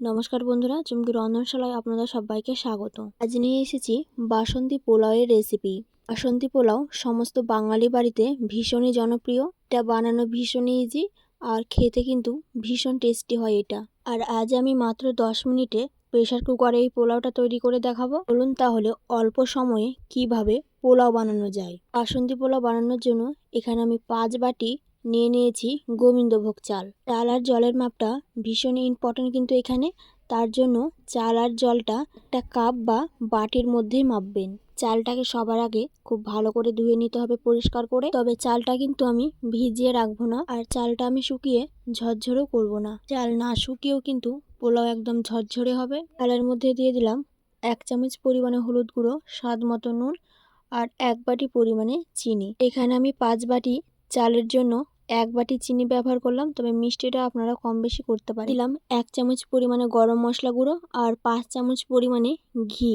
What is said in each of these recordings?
নমস্কার বন্ধুরা, চুমকি রন্ধনশালায় আপনাদের সবাইকে স্বাগত আজ নিয়ে এসেছি বাসন্তী পোলাওয়ের রেসিপি বাসন্তী পোলাও সমস্ত বাঙালি বাড়িতে ভীষণই জনপ্রিয়। এটা বানানো ভীষণই ইজি আর খেতে কিন্তু ভীষণ টেস্টি হয় এটা। আর আজ আমি মাত্র দশ মিনিটে প্রেশার কুকারে এই পোলাওটা তৈরি করে দেখাবো। বলুন তাহলে অল্প সময়ে কীভাবে পোলাও বানানো যায়। বাসন্তী পোলাও বানানোর জন্য এখানে আমি পাঁচ বাটি নিয়ে নিয়েছি গোবিন্দভোগ চাল। চাল আর জলের মাপটা ভীষণই ইম্পর্টেন্ট কিন্তু এখানে। তার জন্য চাল আর জলটা একটা কাপ বা বাটির মধ্যেই মাপবেন। চালটাকে সবার আগে খুব ভালো করে ধুয়ে নিতে হবে পরিষ্কার করে। তবে চালটা কিন্তু আমি ভিজিয়ে রাখব না আর চালটা আমি শুকিয়ে ঝরঝরেও করব না। চাল না শুকিয়েও কিন্তু পোলাও একদম ঝরঝরে হবে। চালের মধ্যে দিয়ে দিলাম এক চামচ পরিমাণে হলুদ গুঁড়ো, স্বাদ মতো নুন আর এক বাটি পরিমাণে চিনি। এখানে আমি পাঁচ বাটি চালের জন্য এক বাটি চিনি ব্যবহার করলাম। তবে মিষ্টিটা আপনারা কম বেশি করতে পারেন। দিলাম এক চামচ পরিমাণে গরম মশলা গুঁড়ো আর পাঁচ চামচ পরিমাণে ঘি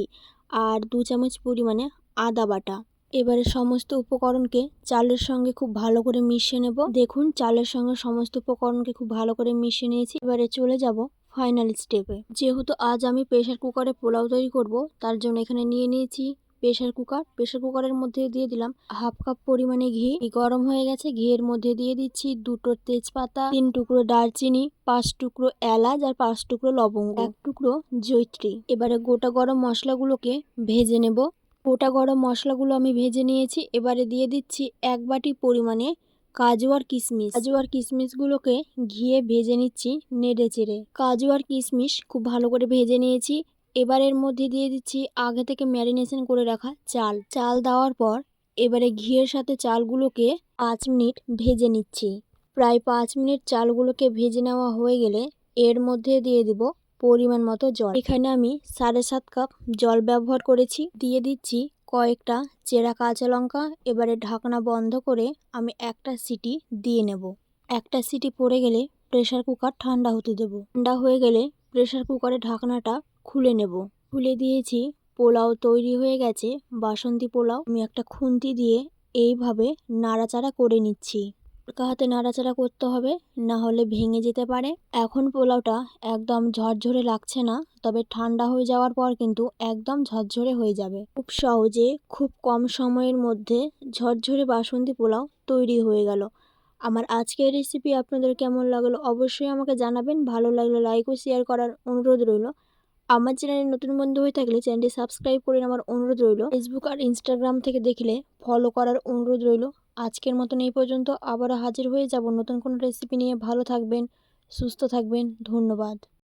আর দু চামচ পরিমাণে আদা বাটা। এবারে সমস্ত উপকরণকে চালের সঙ্গে খুব ভালো করে মিশিয়ে নেব। দেখুন, চালের সঙ্গে সমস্ত উপকরণকে খুব ভালো করে মিশিয়ে নিয়েছি। এবারে চলে যাব ফাইনাল স্টেপে। যেহেতু আজ আমি প্রেশার কুকারে পোলাও তৈরি করব, তার জন্য এখানে নিয়ে নিয়েছি প্রেশার কুকার প্রেশার কুকারের মধ্যে দিয়ে দিলাম হাফ কাপ পরিমাণে ঘি। গরম হয়ে গেছে, ঘিয়ের মধ্যে দিয়ে দিচ্ছি দুটো তেজপাতা, তিন টুকরো দারচিনি, পাঁচ টুকরো এলাচ আর পাঁচ টুকরো লবঙ্গ। এক টুকরো জৈত্রী এবারে গোটা গরম মশলাগুলোকে ভেজে নেব। গোটা গরম মশলাগুলো আমি ভেজে নিয়েছি। এবারে দিয়ে দিচ্ছি এক বাটি পরিমাণে কাজু আর কিশমিশ। কাজু আর কিশমিশগুলোকে ঘিয়ে ভেজে নিচ্ছি নেড়ে চেড়ে। কাজু আর কিশমিশ খুব ভালো করে ভেজে নিয়েছি। এবার এর মধ্যে দিয়ে দিচ্ছি আগে থেকে ম্যারিনেশন করে রাখা চাল। চাল দেওয়ার পর এবারে ঘিয়ের সাথে চালগুলোকে পাঁচ মিনিট ভেজে নিচ্ছি। প্রায় পাঁচ মিনিট চালগুলোকে ভেজে নেওয়া হয়ে গেলে এর মধ্যে দিয়ে দিব পরিমাণ মতো জল। এখানে আমি সাড়ে সাত কাপ জল ব্যবহার করেছি। দিয়ে দিচ্ছি কয়েকটা চেরা কাঁচা লঙ্কা। এবারে ঢাকনা বন্ধ করে আমি একটা সিটি দিয়ে নেব। একটা সিটি পড়ে গেলে প্রেশার কুকার ঠান্ডা হতে দেব। ঠান্ডা হয়ে গেলে প্রেশার কুকারের ঢাকনাটা খুলে নেব। খুলে দিয়েছি। পোলাও তৈরি হয়ে গেছে। বাসন্তী পোলাও আমি একটা খুন্তি দিয়ে এইভাবে নাড়াচাড়া করে নিচ্ছি। হালকা হাতে নাড়াচাড়া করতে হবে, না হলে ভেঙে যেতে পারে। এখন পোলাওটা একদম ঝরঝরে লাগছে না, তবে ঠান্ডা হয়ে যাওয়ার পর কিন্তু একদম ঝরঝরে হয়ে যাবে। খুব সহজে খুব কম সময়ের মধ্যে ঝরঝরে বাসন্তী পোলাও তৈরি হয়ে গেল। আমার আজকের রেসিপি আপনাদের কেমন লাগল অবশ্যই আমাকে জানাবেন। ভালো লাগলে লাইক ও শেয়ার করার অনুরোধ রইল। আমার চ্যানেলে নতুন বন্ধু হয়ে থাকলে চ্যানেলটি সাবস্ক্রাইব করে আমার অনুরোধ রইল। ফেসবুক আর ইনস্টাগ্রাম থেকে দেখলে ফলো করার অনুরোধ রইল। আজকের মতন এই পর্যন্ত আবারও হাজির হয়ে যাব নতুন কোনো রেসিপি নিয়ে। ভালো থাকবেন, সুস্থ থাকবেন। ধন্যবাদ।